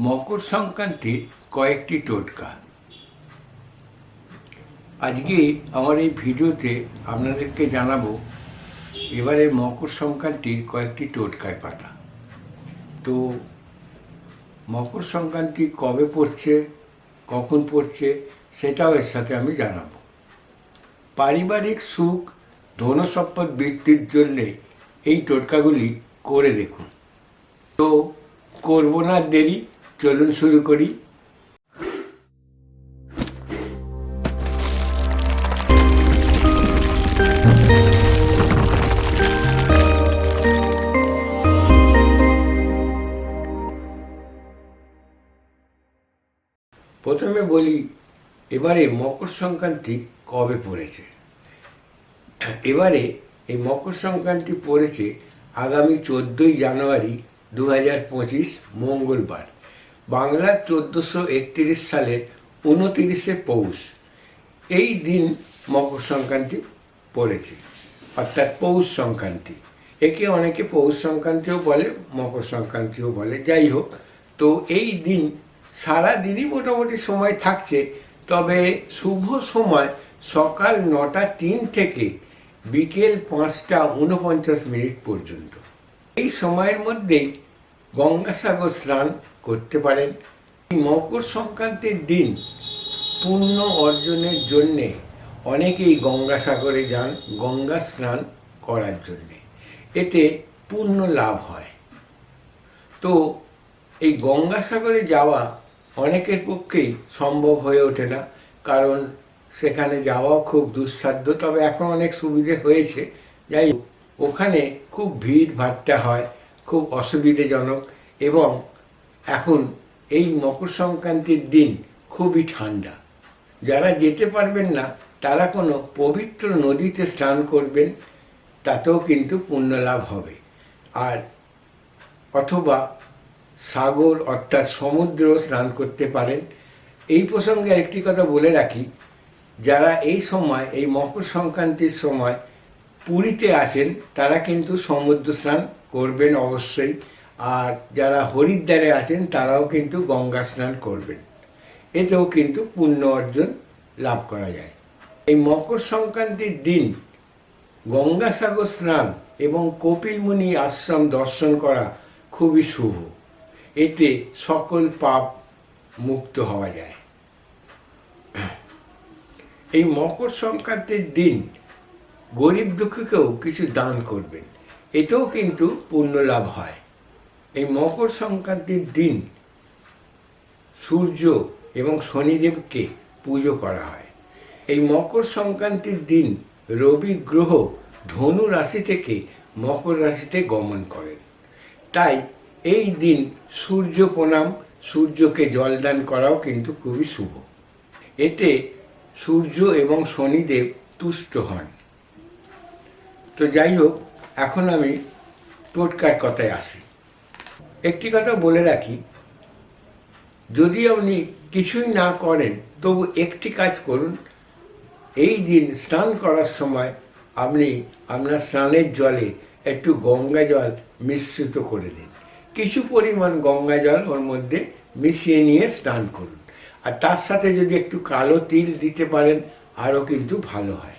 মকর সংক্রান্তির কয়েকটি টোটকা। আজকে আমার এই ভিডিওতে আপনাদেরকে জানাব, এবারে মকর সংক্রান্তির কয়েকটি টোটকার পাতা। তো, মকর সংক্রান্তি কবে পড়ছে, কখন পড়ছে, সেটাও এর সাথে আমি জানাব। পারিবারিক সুখ ধনসম্পদ বৃদ্ধির জন্যে এই টোটকাগুলি করে দেখুন। তো, করব না দেরি চলুন শুরু করি। প্রথমে বলি, এবারে মকর সংক্রান্তি কবে পড়েছে? এবারে এই মকর সংক্রান্তি পড়েছে আগামী চোদ্দোই জানুয়ারি দু হাজার পঁচিশ মঙ্গলবার। বাংলার চোদ্দোশো একত্রিশ সালের উনতিরিশে পৌষ। এই দিন মকর সংক্রান্তি পড়েছে, অর্থাৎ পৌষ সংক্রান্তি। একে অনেকে পৌষ সংক্রান্তিও বলে, মকর সংক্রান্তিও বলে, যাই হোক। তো এই দিন সারা দিনই মোটামুটি সময় থাকছে, তবে শুভ সময় সকাল নটা তিন থেকে বিকেল পাঁচটা উনপঞ্চাশ মিনিট পর্যন্ত। এই সময়ের মধ্যেই গঙ্গাসাগর স্নান করতে পারেন। মকর সংক্রান্তির দিন পুণ্য অর্জনের জন্যে অনেকেই গঙ্গাসাগরে যান, গঙ্গা স্নান করার জন্যে। এতে পুণ্য লাভ হয়। তো এই গঙ্গাসাগরে যাওয়া অনেকের পক্ষেই সম্ভব হয়ে ওঠে না, কারণ সেখানে যাওয়াও খুব দুঃসাধ্য। তবে এখন অনেক সুবিধে হয়েছে। যাই ওখানে খুব ভিড় ভাট্টা হয়, খুব অসুবিধেজনক এবং এখন এই মকর সংক্রান্তির দিন খুবই ঠান্ডা। যারা যেতে পারবেন না, তারা কোনো পবিত্র নদীতে স্নান করবেন, তাতেও কিন্তু পুণ্য লাভ হবে। আর অথবা সাগর অর্থাৎ সমুদ্র স্নান করতে পারেন। এই প্রসঙ্গে একটি কথা বলে রাখি, যারা এই সময়, এই মকর সংক্রান্তির সময় পুরীতে আসেন, তারা কিন্তু সমুদ্র স্নান করবেন অবশ্যই। আর যারা হরিদ্বারে আছেন, তারাও কিন্তু গঙ্গা স্নান করবেন। এতেও কিন্তু পুণ্য অর্জন লাভ করা যায়। এই মকর সংক্রান্তির দিন গঙ্গাসাগর স্নান এবং কপিলমুনি আশ্রম দর্শন করা খুবই শুভ। এতে সকল পাপ মুক্ত হওয়া যায়। এই মকর সংক্রান্তির দিন গরিব দুঃখীকেও কিছু দান করবেন। এতেও কিন্তু পুণ্য লাভ হয়। এই মকর সংক্রান্তির দিন সূর্য এবং শনিদেবকে পুজো করা হয়। এই মকর সংক্রান্তির দিন রবি গ্রহ ধনু রাশি থেকে মকর রাশিতে গমন করেন। তাই এই দিন সূর্য প্রণাম, সূর্যকে জলদান করাও কিন্তু খুবই শুভ। এতে সূর্য এবং শনিদেব তুষ্ট হন। তো যাই হোক, এখন আমি টোটকার কথায় আসি। একটি কথা বলে রাখি, যদি আপনি কিছুই না করেন, তবু একটি কাজ করুন, এই দিন স্নান করার সময় আপনি আপনার স্নানের জলে একটু গঙ্গা জল মিশ্রিত করে দিন। কিছু পরিমাণ গঙ্গা জল ওর মধ্যে মিশিয়ে নিয়ে স্নান করুন। আর তার সাথে যদি একটু কালো তিল দিতে পারেন, আরও কিন্তু ভালো হয়।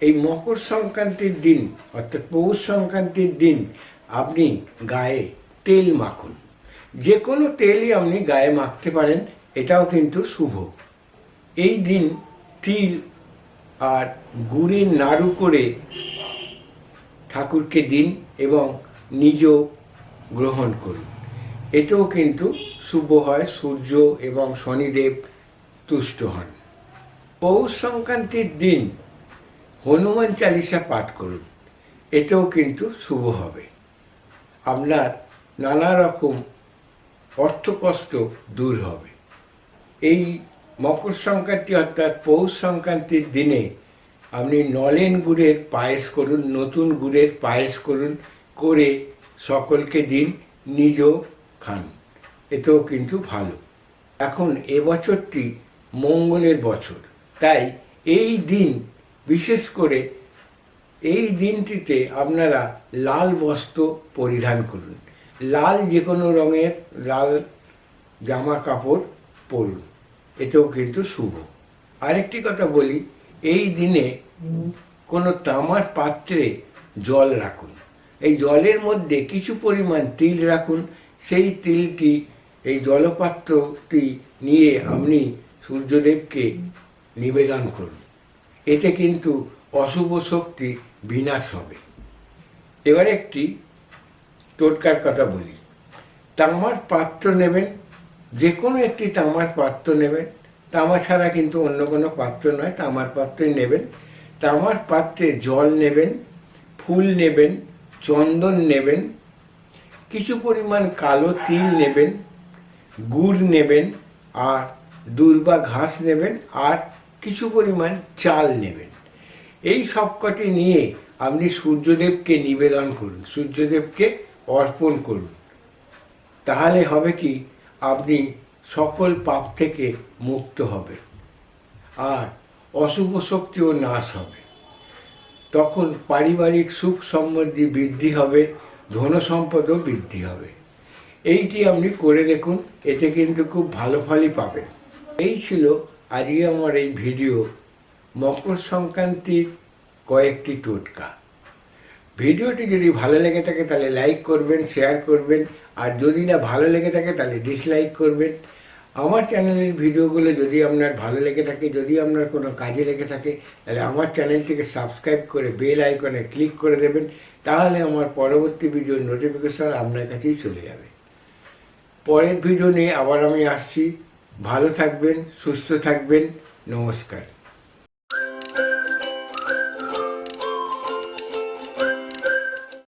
এই মকর সংক্রান্তির দিন, অর্থাৎ পৌষ সংক্রান্তির দিন, আপনি গায়ে তেল মাখুন। যে কোনো তেলই আপনি গায়ে মাখতে পারেন, এটাও কিন্তু শুভ। এই দিন তিল আর গুড়ের নাড়ু করে ঠাকুরকে দিন এবং নিজেও গ্রহণ করুন। এতেও কিন্তু শুভ হয়, সূর্য এবং শনিদেব তুষ্ট হন। পৌষ সংক্রান্তির দিন হনুমান চালিসা পাঠ করুন। এতেও কিন্তু শুভ হবে। আপনার নানা রকম অর্থকষ্ট দূর হবে। এই মকর সংক্রান্তি অর্থাৎ পৌষ সংক্রান্তির দিনে আপনি নলেন গুড়ের পায়েস করুন, নতুন গুড়ের পায়েস করুন, করে সকলকে দিন নিজেও খান। এতেও কিন্তু ভালো। এখন এবছরটি মঙ্গলের বছর। তাই এই দিন, বিশেষ করে এই দিনটিতে আপনারা লাল বস্ত্র পরিধান করুন। লাল যে কোনো রঙের লাল জামা কাপড় পরুন, এতেও কিন্তু শুভ। আরেকটি কথা বলি, এই দিনে কোনো তামার পাত্রে জল রাখুন। এই জলের মধ্যে কিছু পরিমাণ তিল রাখুন, সেই তিলটি, এই জলপাত্রটি নিয়ে আপনি সূর্যদেবকে নিবেদন করুন। এতে কিন্তু অশুভ শক্তি বিনাশ হবে। এবার একটি টোটকার কথা বলি। তামার পাত্র নেবেন যে কোনো একটি তামার পাত্র নেবেন। তামা ছাড়া কিন্তু অন্য কোনো পাত্র নয়, তামার পাত্রই নেবেন। তামার পাত্রে জল নেবেন, ফুল নেবেন, চন্দন নেবেন, কিছু পরিমাণ কালো তিল নেবেন, গুড় নেবেন, আর দুর্বা ঘাস নেবেন, আর কিছু পরিমাণ চাল নেবেন। এই সবকটি নিয়ে আপনি সূর্যদেবকে নিবেদন করুন। সূর্যদেবকে অর্পণ করুন। তাহলে হবে কি, আপনি সকল পাপ থেকে মুক্ত হবে আর অশুভ শক্তিও নাশ হবে। তখন পারিবারিক সুখ সমৃদ্ধি বৃদ্ধি হবে, ধন সম্পদও বৃদ্ধি হবে। এইটি আপনি করে দেখুন, এতে কিন্তু খুব ভালো ফলই পাবেন। এই ছিল আজকে আমার এই ভিডিও। মকর সংক্রান্তির কয়েকটি টোটকা। ভিডিওটি যদি ভালো লেগে থাকে তাহলে লাইক করবেন শেয়ার করবেন, আর যদি না ভালো লেগে থাকে তাহলে ডিসলাইক করবেন। আমার চ্যানেলের ভিডিওগুলো যদি আপনার ভালো লেগে থাকে, যদি আপনার কোনো কাজে লেগে থাকে, তাহলে আমার চ্যানেলটিকে সাবস্ক্রাইব করে বেল আইকনে ক্লিক করে দেবেন, তাহলে আমার পরবর্তী ভিডিওর নোটিফিকেশন আপনার কাছেই চলে যাবে। পরের ভিডিও নিয়ে আবার আমি আসছি। ভালো থাকবেন, সুস্থ থাকবেন, নমস্কার।